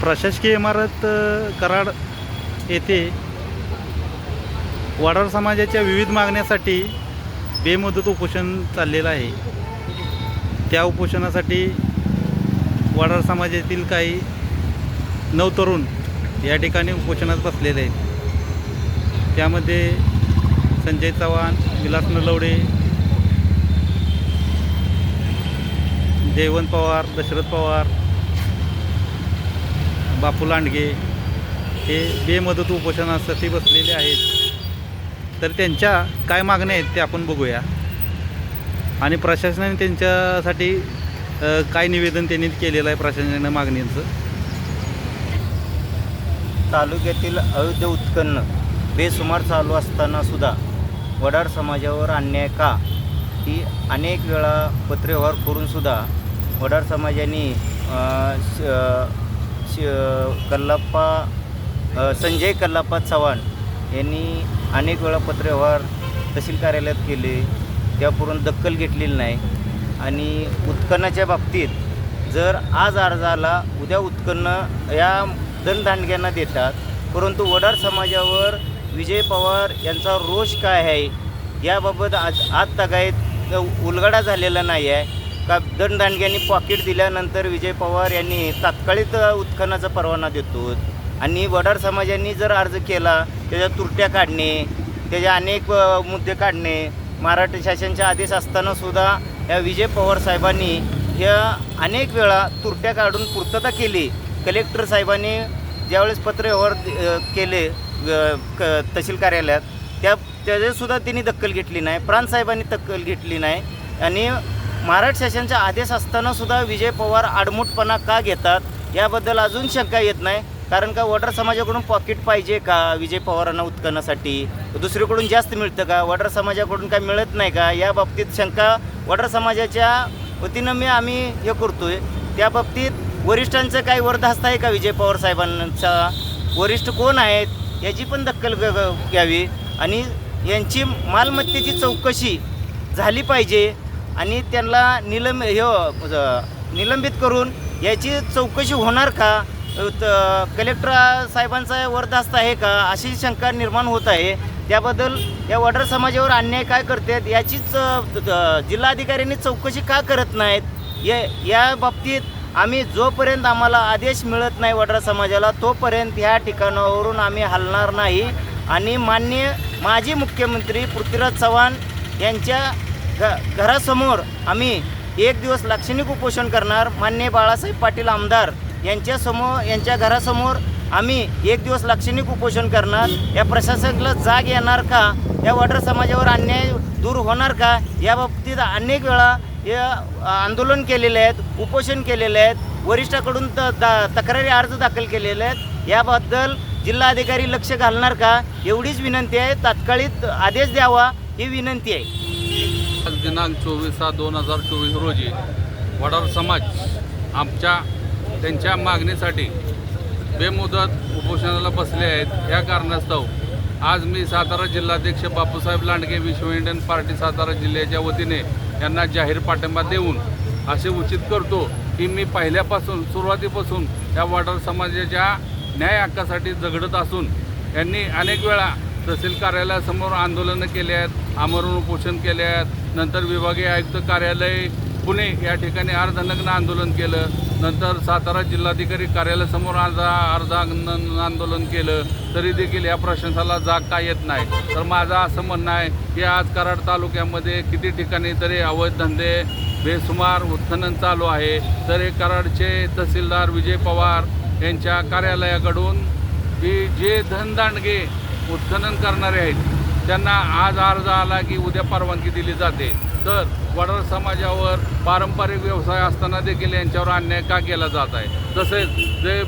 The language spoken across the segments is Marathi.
प्रशासकीय इमारत कराड येथे वाडार समाजाच्या विविध मागण्यासाठी बेमुदत उपोषण चाललेलं आहे. त्या उपोषणासाठी वाडार समाजातील काही नऊ तरुण या ठिकाणी उपोषणात बसलेले आहेत. त्यामध्ये संजय चव्हाण विलास नलवडे जयवंत पवार दशरथ पवार बापू लांडगे हे बेमदत उपोषणासाठी बसलेले आहेत. तर त्यांच्या काय मागण्या आहेत ते आपण बघूया. आणि प्रशासनाने त्यांच्यासाठी काय निवेदन त्यांनी केलेलं आहे प्रशासनाने मागणीचं तालुक्यातील अयोध्या उत्खनन बेसुमार चालू असताना सुद्धा वडार समाजावर अन्याय का? ही अनेक वेळा पत्रव्यवहार करूनसुद्धा वडार समाजाने श- श- कल्लाप्पा संजय कल्लाप्पा चव्हाण यांनी अनेक वेळा पत्रव्यवहार तहसील कार्यालयात केले. त्यापूर्वी दखल घेतलेली नाही. आणि उत्खननाच्या बाबतीत जर आज अर्जाला उद्या उत्पन्न या दणदांडग्यांना देतात परंतु वडार समाजावर विजय पवार यांचा रोष काय आहे? याबाबत आज आज तगायत उलगडा झालेला नाही आहे. का दणदांडग्यांनी पॉकेट दिल्यानंतर विजय पवार यांनी तात्काळित उत्खननाचा परवाना देतो. आणि वडार समाजांनी जर अर्ज केला त्याच्या तुरट्या काढणे त्याचे अनेक मुद्दे काढणे मराठी शासनच्या आदेश असताना सुद्धा या विजय पवार साहेबांनी ह्या अनेक वेळा तुरट्या काढून पूर्तता केली. कलेक्टर साहेबांनी ज्यावेळेस पत्रव्यवहार केले क तहसील कार्यालयात. त्या त्याचेसुद्धा त्यांनी दखल घेतली नाही. प्राणसाहेबांनी दखल घेतली नाही. आणि महाराष्ट्र शासनाचा आदेश असतानासुद्धा विजय पवार आडमुटपणा का घेतात याबद्दल अजून शंका येत नाही. कारण का वडार समाजाकडून पॉकेट पाहिजे का विजय पवारांना उत्खननासाठी? दुसरीकडून जास्त मिळतं का? वडार समाजाकडून काय मिळत नाही का? या बाबतीत शंका वडार समाजाच्या वतीनं मी आम्ही हे करतो आहे त्या बाबतीत वरिष्ठांचं काही वरदहस्त आहे का विजय पवार साहेबांचा? वरिष्ठ कोण आहेत? याची पण दखल ग- घ्यावी. आणि यांची मालमत्तेची चौकशी झाली पाहिजे आणि त्यांना निलंब हे निलंबित करून याची चौकशी होणार का? त- कलेक्टर साहेबांचा वरदास्त आहे का? अशी शंका निर्माण होत आहे. त्याबद्दल या वडार समाजावर अन्याय काय करतात? याचीच जिल्हाधिकाऱ्यांनी चौकशी का करत नाहीत? या या बाबतीत आम्ही जोपर्यंत आम्हाला आदेश मिळत नाही वडार समाजाला तोपर्यंत ह्या ठिकाणावरून आम्ही हलणार नाही. आणि मान्य माजी मुख्यमंत्री पृथ्वीराज चव्हाण यांच्या घ घरासमोर आम्ही एक दिवस लाक्षणिक उपोषण करणार. मान्य बाळासाहेब पाटील आमदार यांच्यासमोर यांच्या घरासमोर आम्ही एक दिवस लाक्षणिक उपोषण करणार. या प्रशासनाला जाग येणार का? या वडार समाजावर अन्याय दूर होणार का? याबाबतीत अनेक वेळा हे आंदोलन केलेले आहेत उपोषण केलेले आहेत वरिष्ठाकडून त दा तक्रारी अर्ज दाखल केलेले आहेत. याबद्दल जिल्हाधिकारी लक्ष घालणार का? एवढीच विनंती आहे. तात्काळित आदेश द्यावा ही विनंती आहे. आज दिनांक चोवीस सात दोन हजार चोवीस रोजी वडार समाज आमच्या त्यांच्या मागणीसाठी बेमुदत उपोषणाला बसले आहेत. या कारणास्तव आज मी सातारा जिल्हाध्यक्ष बापूसाहेब लांडगे विश्व इंडियन पार्टी सातारा जिल्ह्याच्या वतीने यांना जाहीर पाठिंबा देऊन असे उचित करतो की मी पहिल्यापासून सुरुवातीपासून या वडार समाजाच्या न्याय हक्कासाठी झगडत असून यांनी अनेक वेळा तहसील कार्यालयासमोर आंदोलनं केली आहेत आमरण उपोषण केले आहेत नंतर विभागीय आयुक्त कार्यालय पुणे या ठिकाणी अर्धनग्न आंदोलन केलं. नंतर सातारा जिल्हाधिकारी कार्यालयासमोर अर्धा अर्ध आंदोलन केलं. तरी देखील या प्रशासनाला जाग का येत नाही? तर माझं असं म्हणणं आहे की आज कराड तालुक्यामध्ये किती ठिकाणी तरी अवैध धंदे बेसुमार उत्खनन चालू आहे. तर हे कराडचे तहसीलदार विजय पवार यांच्या कार्यालयाकडून की जे धनदांडगे उत्खनन करणारे आहेत त्यांना आज अर्ज आला की उद्या परवानगी दिली जाते. तर वडार समाजावर पारंपरिक व्यवसाय असताना देखील यांच्यावर अन्याय का केला जात आहे? तसेच जे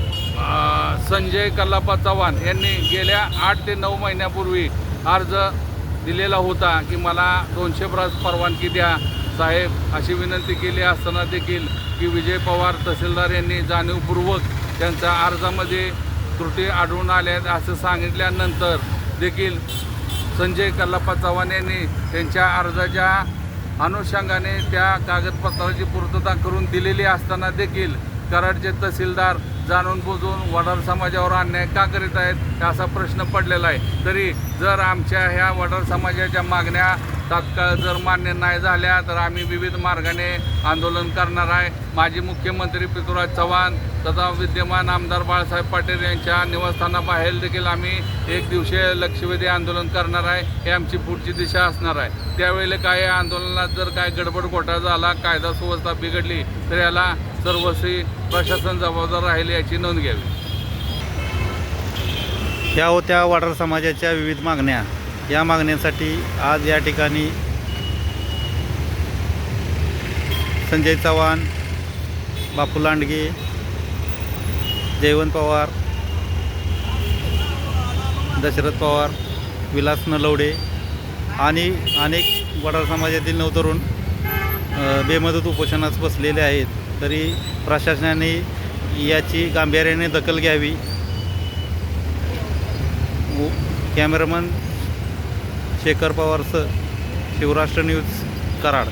संजय कल्लापा चव्हाण यांनी गेल्या आठ ते नऊ महिन्यापूर्वी अर्ज दिलेला होता की मला दोनशे ब्रास परवानगी द्या. साहेब अशी विनंती केली असताना देखील की विजय पवार तहसीलदार यांनी जाणीवपूर्वक त्यांच्या अर्जामध्ये त्रुटी आढळून आल्या आहेत असं सांगितल्यानंतर देखील संजय कल्लाप्पा चव्हाण यांनी त्यांच्या अर्जाच्या अनुषंगाने त्या कागदपत्राची पूर्तता करून दिलेली असताना देखील कराडचे तहसीलदार जाणून बुजून वडार समाजावर अन्याय का करीत आहेत असा प्रश्न पडलेला आहे. तरी जर आमच्या ह्या वडार समाजाच्या मागण्या तात्काळ जर मान्य नाही झाल्या तर आम्ही विविध मार्गाने आंदोलन करणार आहे. माजी मुख्यमंत्री पृथ्वीराज चव्हाण तथा विद्यमान आमदार बाळासाहेब पाटील यांच्या निवासस्थानाबाहेर देखील आम्ही एक दिवशीय लक्षवेधी आंदोलन करणार आहे. हे आमची पुढची दिशा असणार आहे. त्यावेळेला काय आंदोलनात जर काय गडबड घोटाळा झाला कायदा सुव्यवस्था बिघडली तर याला सर्वस्वी प्रशासन जबाबदार राहील याची नोंद घ्यावी. ह्या होत्या वाडर समाजाच्या विविध मागण्या. या मागण्यांसाठी आज या ठिकाणी संजय चव्हाण बापू लांडगे जयवंत पवार दशरथ पवार विलास नलवडे आणि अनेक वडार समाजातील नवतरुण बेमदत उपोषणास बसलेले आहेत. तरी प्रशासनाने याची गांभीर्याने दखल घ्यावी. कॅमेरामन शेखर पवारचं शिवराष्ट्र न्यूज कराड.